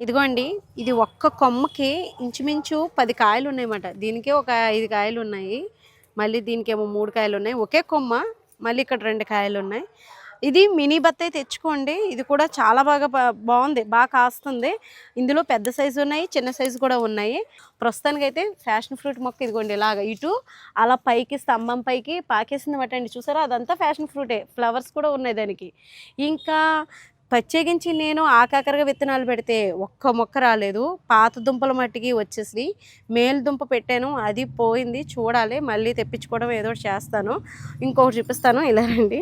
ఇదిగోండి ఇది ఒక్క కొమ్మకి ఇంచుమించు పది కాయలు ఉన్నాయన్నమాట దీనికే ఒక ఐదు కాయలు ఉన్నాయి మళ్ళీ దీనికేమో మూడు కాయలు ఉన్నాయి ఒకే కొమ్మ మళ్ళీ ఇక్కడ రెండు కాయలు ఉన్నాయి ఇది మినీ బత్తాయి తెచ్చుకోండి. ఇది కూడా చాలా బాగా బా- బాగుంది. బాగా కాస్తుంది. ఇందులో పెద్ద సైజు ఉన్నాయి చిన్న సైజు కూడా ఉన్నాయి. ప్రస్తుతానికైతే ఫ్యాషన్ ఫ్రూట్ మొక్క ఇదిగోండి ఇలాగ ఇటు అలా పైకి స్తంభం పైకి పాకేసింది మటండి చూసారా? అదంతా ఫ్యాషన్ ఫ్రూటే. ఫ్లవర్స్ కూడా ఉన్నాయి దానికి. ఇంకా ప్రత్యేకించి నేను ఆకాకరగా విత్తనాలు పెడితే ఒక్క మొక్క రాలేదు. పాత దుంపల మట్టికి వచ్చేసి మేలు దుంప పెట్టాను. అది పోయింది. చూడాలి. మళ్ళీ తెప్పించుకోవడం ఏదో ఒకటి చేస్తాను. ఇంకొకటి చూపిస్తాను. ఇలా రండి.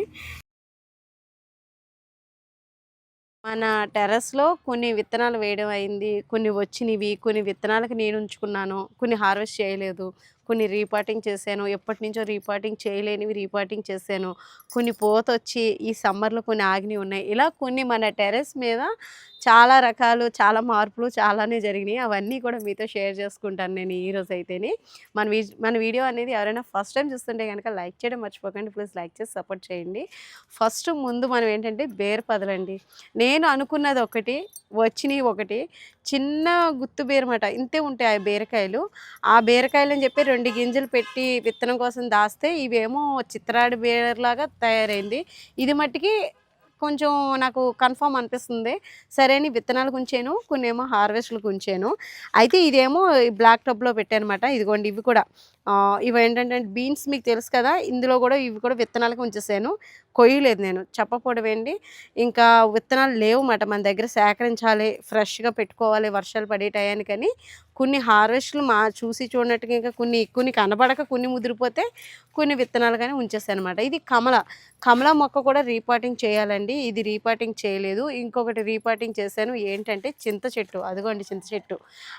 మన టెర్రస్లో కొన్ని విత్తనాలు వేయడం అయింది. కొన్ని వచ్చినవి కొన్ని విత్తనాలకు నేను ఉంచుకున్నాను. కొన్ని హార్వెస్ట్ చేయలేదు. కొన్ని రీపాటింగ్ చేశాను ఎప్పటి నుంచో రీపాటింగ్ చేయలేనివి రీపాటింగ్ చేశాను. కొన్ని పోత వచ్చి ఈ సమ్మర్లో కొన్ని ఆగినవి ఉన్నాయి. ఇలా కొన్ని మన టెర్రస్ మీద చాలా రకాలు చాలా మార్పులు చాలానే జరిగినాయి. అవన్నీ కూడా మీతో షేర్ చేసుకుంటాను నేను ఈరోజు అయితే అయితేనే. మన వీ మన వీడియో అనేది ఎవరైనా ఫస్ట్ టైం చూస్తుంటే కనుక లైక్ చేయడం మర్చిపోకండి. ప్లీజ్ లైక్ చేసి సపోర్ట్ చేయండి. ఫస్ట్ ముందు మనం ఏంటంటే బేర్ పదలండి. నేను అనుకున్నది ఒకటి వచ్చినవి ఒకటి. చిన్న గుత్తు బేరమాట. ఇంతే ఉంటాయి ఆ బీరకాయలు. ఆ బీరకాయలు అని చెప్పి రెండు గింజలు పెట్టి విత్తనం కోసం దాస్తే ఇవేమో చిత్రాడి బేర్లాగా తయారైంది. ఇది మట్టికి కొంచెం నాకు కన్ఫామ్ అనిపిస్తుంది. సరే అని విత్తనాలు ఉంచాను కొన్ని ఏమో హార్వెస్ట్లకు ఉంచాను అయితే ఇదేమో బ్లాక్ టబ్లో పెట్టానమాట. ఇదిగోండి ఇవి కూడా. ఇవి ఏంటంటే బీన్స్ మీకు తెలుసు కదా ఇందులో కూడా ఇవి కూడా విత్తనాలకు ఉంచేసాను. కొయ్యలేదు నేను. చెప్పకూడవేండి ఇంకా విత్తనాలు లేవు మాట. మన దగ్గర సేకరించాలి ఫ్రెష్గా పెట్టుకోవాలి వర్షాలు పడే టయానికని. కొన్ని హార్వెస్ట్లు మా చూసి చూడనట్టుగా ఇంకా కొన్ని కొన్ని కనబడక కొన్ని ముదిరిపోతే కొన్ని విత్తనాలు కానీ ఉంచేస్తాయి అనమాట ఇది కమల. కమల మొక్క కూడా రీపాటింగ్ చేయాలండి. ఇది రీపాటింగ్ చేయలేదు. ఇంకొకటి రీపాటింగ్ చేశాను. ఏంటంటే చింత చెట్టు. అదిగోండి చింత చెట్టు.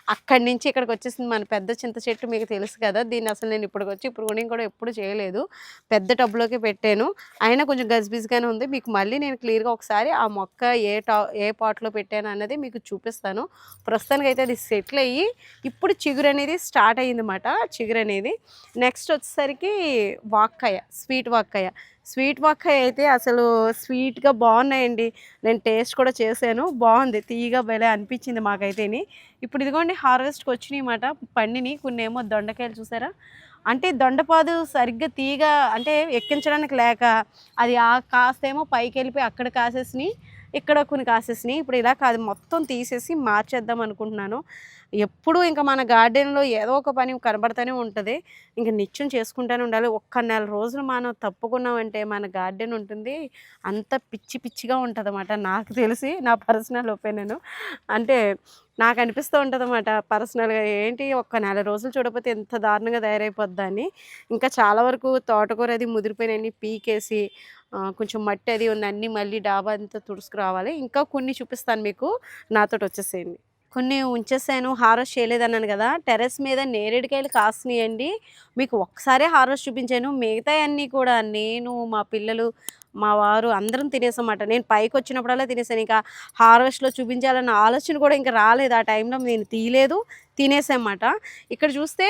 అక్కడి నుంచి ఇక్కడికి వచ్చేసింది మన పెద్ద చింత చెట్టు మీకు తెలుసు కదా. దీన్ని అసలు నేను ఇప్పటికి వచ్చి ప్రూనింగ్ కూడా ఎప్పుడు చేయలేదు. పెద్ద టబ్లోకి పెట్టాను. అయినా కొంచెం గజిబిజిగానే ఉంది. మీకు మళ్ళీ నేను క్లియర్గా ఒకసారి ఆ మొక్క ఏ టా ఏ పాట్లో పెట్టాను అన్నది మీకు చూపిస్తాను. ప్రస్తుతానికి అయితే అది సెటిల్ అయ్యి ఇప్పుడు చిగురు అనేది స్టార్ట్ అయ్యిందన్నమాట చిగురు అనేది నెక్స్ట్ వచ్చేసరికి వాక్కాయ స్వీట్ వాక్కాయ స్వీట్ వాక్కాయ అయితే అసలు స్వీట్గా బాగున్నాయండి. నేను టేస్ట్ కూడా చేశాను బాగుంది తీయగా భలే అనిపించింది మాకైతేని. ఇప్పుడు ఇదిగోండి హార్వెస్ట్కి వచ్చినాయి అన్నమాట పండిని కొన్ని ఏమో దొండకాయలు చూసారా? అంటే దొండపాదు సరిగ్గా తీగ అంటే ఎక్కించడానికి లేక అది ఆ కాస్తేమో పైకి వెళ్ళిపోయి అక్కడ కాసేసినాయి. ఇక్కడ కొన్ని కాసేసినాయి ఇప్పుడు ఇలా కాదు మొత్తం తీసేసి మార్చేద్దాం అనుకుంటున్నాను. ఎప్పుడు ఇంకా మన గార్డెన్లో ఏదో ఒక పని కనబడుతూనే ఉంటుంది. ఇంకా నిత్యం చేసుకుంటూనే ఉండాలి. ఒక్క నెల రోజులు మనం తప్పుకున్నామంటే మన గార్డెన్ ఉంటుంది. అంత పిచ్చి పిచ్చిగా ఉంటుంది అన్నమాట నాకు తెలిసి నా పర్సనల్ ఒపీనియన్. అంటే నాకు అనిపిస్తూ ఉంటుంది అన్నమాట పర్సనల్గా ఏంటి ఒక్క నెల రోజులు చూడకపోతే ఎంత దారుణంగా తయారైపోద్దని ఇంకా చాలా వరకు తోటకూర అది ముదిరిపోయినాయి పీకేసి కొంచెం మట్టి అది ఉంది అన్నీ మళ్ళీ డాబా అంతా తుడుచుకురావాలి. ఇంకా కొన్ని చూపిస్తాను మీకు నాతోటి వచ్చేసేయండి. కొన్ని ఉంచేసాను హార్వెస్ట్ చేయలేదన్నాను కదా టెర్రస్ మీద నేరేడుకాయలు కాసినాయండి. మీకు ఒక్కసారే హార్వెస్ట్ చూపించాను మిగతా అన్నీ కూడా నేను మా పిల్లలు మా వారు అందరం తినేసామాట నేను పైకి వచ్చినప్పుడల్లా తినేసాను ఇంకా హార్వెస్ట్లో చూపించాలన్న ఆలోచన కూడా ఇంకా రాలేదు. ఆ టైంలో నేను తీయలేదు తినేసామాట ఇక్కడ చూస్తే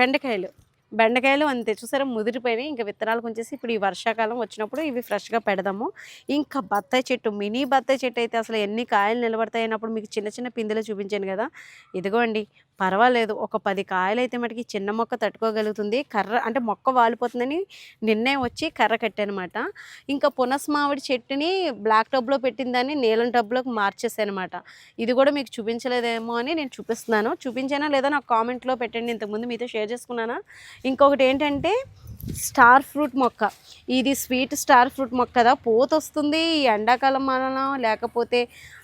బెండకాయలు. బెండకాయలు అంతే చూసారా? ముదిరిపోయినాయి. ఇంకా విత్తనాలు కొంచేసి ఇప్పుడు ఈ వర్షాకాలం వచ్చినప్పుడు ఇవి ఫ్రెష్గా పెడదాము. ఇంకా బత్తాయి చెట్టు మినీ బత్తాయి చెట్టు అయితే అసలు ఎన్ని కాయలు నిలబడతాయి అన్నప్పుడు మీకు చిన్న చిన్న పిందెలు చూపించాను కదా. ఇదిగోండి. పర్వాలేదు. ఒక పది కాయలు అయితే మటుకి చిన్న మొక్క తట్టుకోగలుగుతుంది. కర్ర అంటే మొక్క వాలిపోతుందని నిన్నే వచ్చి కర్ర కట్టానమాట. ఇంకా పునస్ మామిడి చెట్టుని బ్లాక్ టబ్లో పెట్టిన దాన్ని నీలం టబ్లోకి మార్చేసానమాట. ఇది కూడా మీకు చూపించలేదేమో అని నేను చూపిస్తున్నాను. చూపించానా లేదా నాకు కామెంట్లో పెట్టండి. ఇంతకుముందు మీతో షేర్ చేసుకున్నానా? ఇంకొకటి ఏంటంటే స్టార్ ఫ్రూట్ మొక్క. ఇది స్వీట్ స్టార్ ఫ్రూట్ మొక్క కదా. పూత వస్తుంది ఈ ఎండాకాలం మనలో. లేకపోతే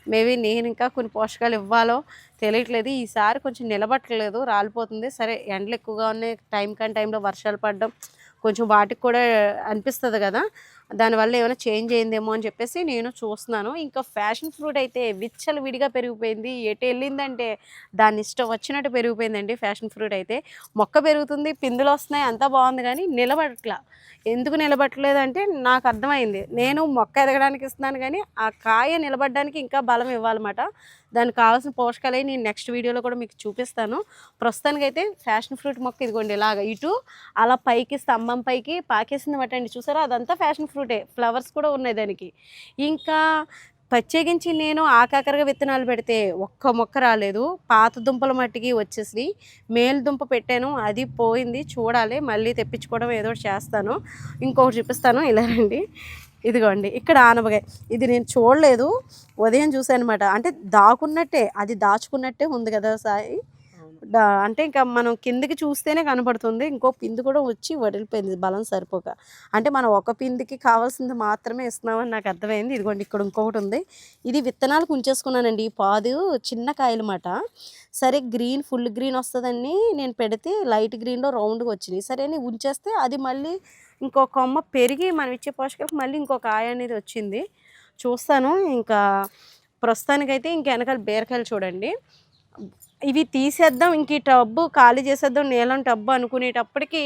మేబీ నేను ఇంకా కొన్ని పోషకాలు ఇవ్వాలో తెలియట్లేదు. ఈసారి కొంచెం నిలబట్టలేదు. రాలిపోతుంది. సరే ఎండలు ఎక్కువగా ఉన్నాయి. టైం కానీ టైంలో వర్షాలు పడడం కొంచెం వాటికి కూడా అనిపిస్తుంది కదా. దానివల్ల ఏమైనా చేంజ్ అయిందేమో అని చెప్పేసి నేను చూస్తున్నాను. ఇంకా ఫ్యాషన్ ఫ్రూట్ అయితే విచ్చలు విడిగా పెరిగిపోయింది. ఎటు వెళ్ళిందంటే దాని ఇష్టం వచ్చినట్టు పెరిగిపోయిందండి ఫ్యాషన్ ఫ్రూట్ అయితే. మొక్క పెరుగుతుంది పిందులు వస్తున్నాయి అంతా బాగుంది కానీ నిలబడట్లా. ఎందుకు నిలబట్టలేదంటే నాకు అర్థమైంది. నేను మొక్క ఎదగడానికి ఇస్తున్నాను కానీ ఆ కాయ నిలబడడానికి ఇంకా బలం ఇవ్వాలన్నమాట. దానికి కావాల్సిన పోషకాలు నేను నెక్స్ట్ వీడియోలో కూడా మీకు చూపిస్తాను. ప్రస్తుతానికైతే ఫ్యాషన్ ఫ్రూట్ మొక్క ఇదిగోండి ఇలాగ ఇటు అలా పైకి స్తంభం పైకి పాకేసింది పట్టండి. చూసారా? అదంతా ఫ్యాషన్ ఫ్రూటే. ఫ్లవర్స్ కూడా ఉన్నాయి దానికి. ఇంకా ప్రత్యేకించి నేను ఆకాకరగా విత్తనాలు పెడితే ఒక్క మొక్క రాలేదు. పాత దుంపల మట్టికి వచ్చేసి మేలు దుంప పెట్టాను. అది పోయింది. చూడాలి. మళ్ళీ తెప్పించుకోవడం ఏదో ఒకటి చేస్తాను. ఇంకొకటి చూపిస్తాను. ఇలా రండి. ఇదిగోండి ఇక్కడ ఆనపకాయ. ఇది నేను చూడలేదు ఉదయం చూసాను అనమాట అంటే దాకున్నట్టే అది దాచుకున్నట్టే ఉంది కదా సాయి. అంటే ఇంకా మనం కిందికి చూస్తేనే కనపడుతుంది ఇంకో పిండి కూడా వచ్చి వడిలిపోయింది బలం సరిపోక. అంటే మనం ఒక పిండికి కావాల్సింది మాత్రమే ఇస్తున్నామని నాకు అర్థమైంది. ఇదిగోండి ఇక్కడ ఇంకొకటి ఉంది. ఇది విత్తనాలకు ఉంచేసుకున్నానండి ఈ పాదు చిన్న కాయలమాట. సరే గ్రీన్ ఫుల్ గ్రీన్ వస్తుందని నేను పెడితే లైట్ గ్రీన్లో రౌండ్గా వచ్చినాయి. సరే అని ఉంచేస్తే అది మళ్ళీ ఇంకో కొమ్మ పెరిగి మనం ఇచ్చే పోషకాలకు మళ్ళీ ఇంకొక ఆయ అనేది వచ్చింది. చూస్తాను. ఇంకా ప్రస్తుతానికైతే ఇంక వెనకాల బీరకాయలు చూడండి. ఇవి తీసేద్దాం. ఇంక ఈ టబ్బు ఖాళీ చేసేద్దాం. నీలం టబ్బు అనుకునేటప్పటికి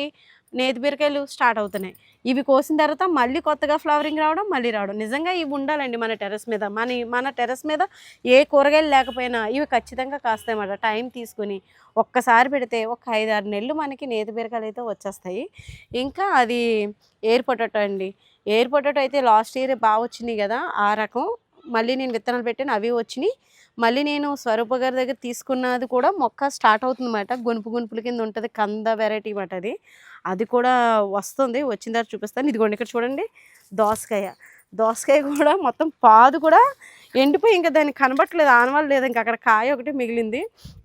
నేతి బీరకాయలు స్టార్ట్ అవుతున్నాయి. ఇవి కోసిన తర్వాత మళ్ళీ కొత్తగా ఫ్లవరింగ్ రావడం మళ్ళీ రావడం. నిజంగా ఇవి ఉండాలండి మన టెర్రస్ మీద. మన మన టెర్రస్ మీద ఏ కూరగాయలు లేకపోయినా ఇవి ఖచ్చితంగా కాస్తాయన్నమాట. టైం తీసుకుని ఒక్కసారి పెడితే ఒక ఐదు ఆరు నెలలు మనకి నేతి బీరకాయలు అయితే వచ్చేస్తాయి. ఇంకా అది ఎయిర్ పొటాటో అండి. ఎయిర్ పొటాటో అయితే లాస్ట్ ఇయర్ బాగా వచ్చినాయి కదా ఆ రకం. మళ్ళీ నేను విత్తనాలు పెట్టాను అవి వచ్చినాయి. మళ్ళీ నేను స్వరూప గారి దగ్గర తీసుకున్నది కూడా మొక్క స్టార్ట్ అవుతుంది అనమాట గునుపు గునుపుల కింద ఉంటుంది కంద వెరైటీ మాట అది. అది కూడా వస్తుంది. వచ్చిన తర్వాత చూపిస్తాను. ఇదిగోండి ఇక్కడ చూడండి. దోసకాయ. దోసకాయ కూడా మొత్తం పాదు కూడా ఎండిపోయి ఇంకా దాన్ని కనబట్టలేదు. ఆనవాళ్ళు లేదు. ఇంకా అక్కడ కాయ ఒకటి మిగిలింది.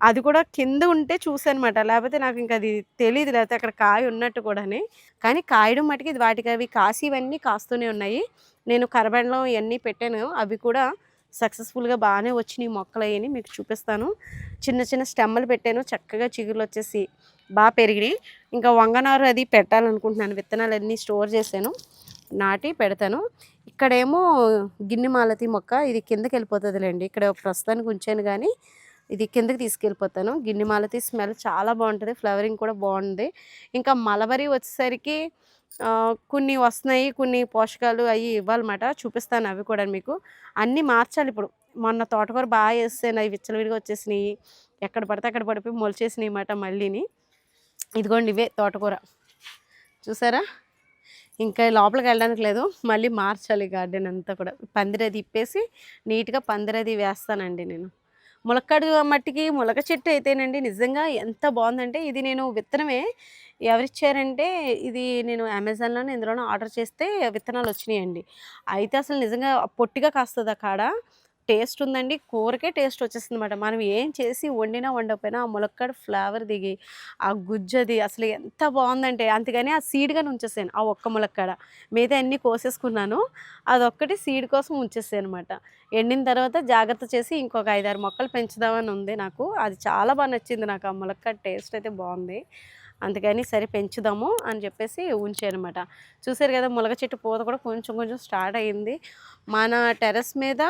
అది కూడా కింద ఉంటే చూసానమాట లేకపోతే నాకు ఇంకా అది తెలియదు లేకపోతే అక్కడ కాయ ఉన్నట్టు కూడాని. కానీ కాయడం మటుకి ఇది వాటికి అవి కాసి ఇవన్నీ కాస్తూనే ఉన్నాయి. నేను కరబండలో ఇవన్నీ పెట్టాను. అవి కూడా సక్సెస్ఫుల్గా బాగానే వచ్చినాయి మొక్కలు అయ్యి మీకు చూపిస్తాను. చిన్న చిన్న స్టెమ్మలు పెట్టాను. చక్కగా చిగురులు వచ్చేసి బాగా పెరిగినాయి. ఇంకా వంగనారు అది పెట్టాలనుకుంటున్నాను. విత్తనాలు అన్నీ స్టోర్ చేశాను. నాటి పెడతాను. ఇక్కడేమో గిన్నె మాలతి మొక్క ఇది కిందకి వెళ్ళిపోతుందిలేండి. ఇక్కడ ప్రస్తుతానికి ఉంచాను కానీ ఇది కిందకి తీసుకెళ్ళిపోతాను. గిన్నె మాలతి స్మెల్ చాలా బాగుంటుంది. ఫ్లవరింగ్ కూడా బాగుంది. ఇంకా మలబరీ వచ్చేసరికి కొన్ని వస్తున్నాయి కొన్ని పోషకాలు అవి ఇవ్వాలన్నమాట. చూపిస్తాను అవి కూడా మీకు. అన్నీ మార్చాలి ఇప్పుడు. మొన్న తోటకూర బాగా వేస్తాను అవి విచ్చలవిడిగా వచ్చేసినాయి. ఎక్కడ పడితే అక్కడ పడిపోయి మొలిచేసినాయి అన్నమాట మళ్ళీని. ఇదిగోండి ఇవే తోటకూర. చూసారా? ఇంకా లోపలికి వెళ్ళడానికి లేదు. మళ్ళీ మార్చాలి గార్డెన్ అంతా కూడా. పందిరది ఇప్పేసి నీట్గా పందిరది వేస్తానండి నేను. ములక్కాడు మట్టికి ములక చెట్టు అయితేనండి నిజంగా ఎంత బాగుందంటే ఇది నేను విత్తనమే. ఎవరిచ్చారంటే ఇది నేను అమెజాన్లోనే ఇందులోనే ఆర్డర్ చేస్తే విత్తనాలు వచ్చినాయండి. అయితే అసలు నిజంగా పొట్టిగా కాస్తుంది ఆ కాడ. టేస్ట్ ఉందండి కూరకే టేస్ట్ వచ్చేస్తుంది అనమాట మనం ఏం చేసి వండినా వండకపోయినా ఆ ములక్కాడ ఫ్లేవర్ దిగి ఆ గుజ్జది అసలు ఎంత బాగుందంటే అంతేగాని ఆ సీడ్గానే ఉంచేసాను ఆ ఒక్క ములక్కాడ. మిగతా అన్నీ కోసేసుకున్నాను. అదొక్కటి సీడ్ కోసం ఉంచేసాను అనమాట ఎండిన తర్వాత జాగ్రత్త చేసి ఇంకొక ఐదారు మొక్కలు పెంచుదామని ఉంది నాకు. అది చాలా బాగా నచ్చింది నాకు. ఆ ములక్కాడ టేస్ట్ అయితే బాగుంది అందుకని సరే పెంచుదాము అని చెప్పేసి ఉంచాను అనమాట చూసారు కదా ములగ చెట్టు పూత కూడా కొంచెం కొంచెం స్టార్ట్ అయ్యింది. మన టెర్రస్ మీద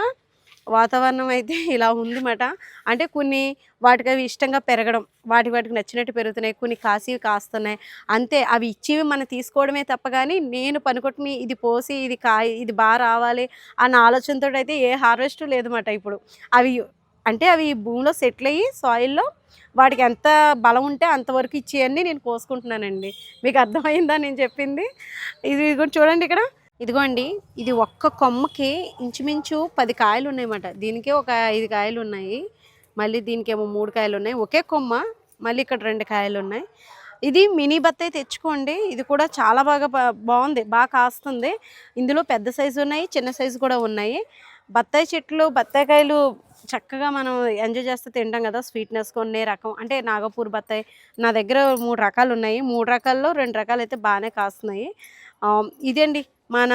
వాతావరణం అయితే ఇలా ఉందిమాట అంటే కొన్ని వాటికి అవి ఇష్టంగా పెరగడం వాటి వాటికి నచ్చినట్టు పెరుగుతున్నాయి కొన్ని కాసివి కాస్తున్నాయి. అంతే అవి ఇచ్చివి మనం తీసుకోవడమే తప్ప కానీ నేను పనికొట్టుని ఇది పోసి ఇది కాయ ఇది బాగా రావాలి అన్న ఆలోచనతో అయితే ఏ హార్వెస్ట్ లేదన్నమాట ఇప్పుడు. అవి అంటే అవి భూమిలో సెటిల్ అయ్యి సాయిల్లో వాటికి ఎంత బలం ఉంటే అంతవరకు ఇచ్చేయన్నీ నేను కోసుకుంటున్నానండి. మీకు అర్థమైందా నేను చెప్పింది? ఇది కూడా చూడండి ఇక్కడ. ఇదిగోండి ఇది ఒక్క కొమ్మకి ఇంచుమించు పది కాయలు ఉన్నాయన్నమాట దీనికే ఒక ఐదు కాయలు ఉన్నాయి మళ్ళీ దీనికేమో మూడు కాయలు ఉన్నాయి ఒకే కొమ్మ మళ్ళీ ఇక్కడ రెండు కాయలు ఉన్నాయి ఇది మినీ బత్తాయి తెచ్చుకోండి. ఇది కూడా చాలా బాగా బా- బాగుంది. బాగా కాస్తుంది. ఇందులో పెద్ద సైజు ఉన్నాయి చిన్న సైజు కూడా ఉన్నాయి. బత్తాయి చెట్లు బత్తాయికాయలు చక్కగా మనం ఎంజాయ్ చేస్తే తింటాం కదా స్వీట్నెస్ కొన్ని రకం. అంటే నాగపూర్ బత్తాయి నా దగ్గర మూడు రకాలు ఉన్నాయి మూడు రకాల్లో రెండు రకాలు అయితే బాగానే కాస్తున్నాయి. ఇదండి మన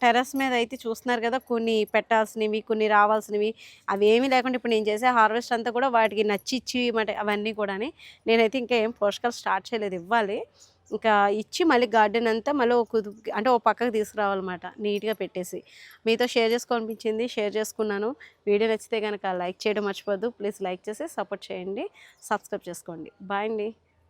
టెర్రస్ మీద అయితే చూస్తున్నారు కదా కొన్ని పెట్టాల్సినవి కొన్ని రావాల్సినవి. అవి ఏమీ లేకుండా ఇప్పుడు నేను చేసే హార్వెస్ట్ అంతా కూడా వాటికి నచ్చి ఇచ్చి మాట అవన్నీ కూడా నేనైతే ఇంకా ఏం పోషకాలు స్టార్ట్ చేయలేదు. ఇవ్వాలి. ఇంకా ఇచ్చి మళ్ళీ గార్డెన్ అంతా మళ్ళీ ఒక అంటే ఒక పక్కకు తీసుకురావాలన్నమాట నీట్గా పెట్టేసి. మీతో షేర్ చేసుకోనిపించింది షేర్ చేసుకున్నాను. వీడియో నచ్చితే కనుక లైక్ చేయడం మర్చిపోద్దు ప్లీజ్ లైక్ చేసి సపోర్ట్ చేయండి. సబ్స్క్రైబ్ చేసుకోండి. బాయ్ అండి.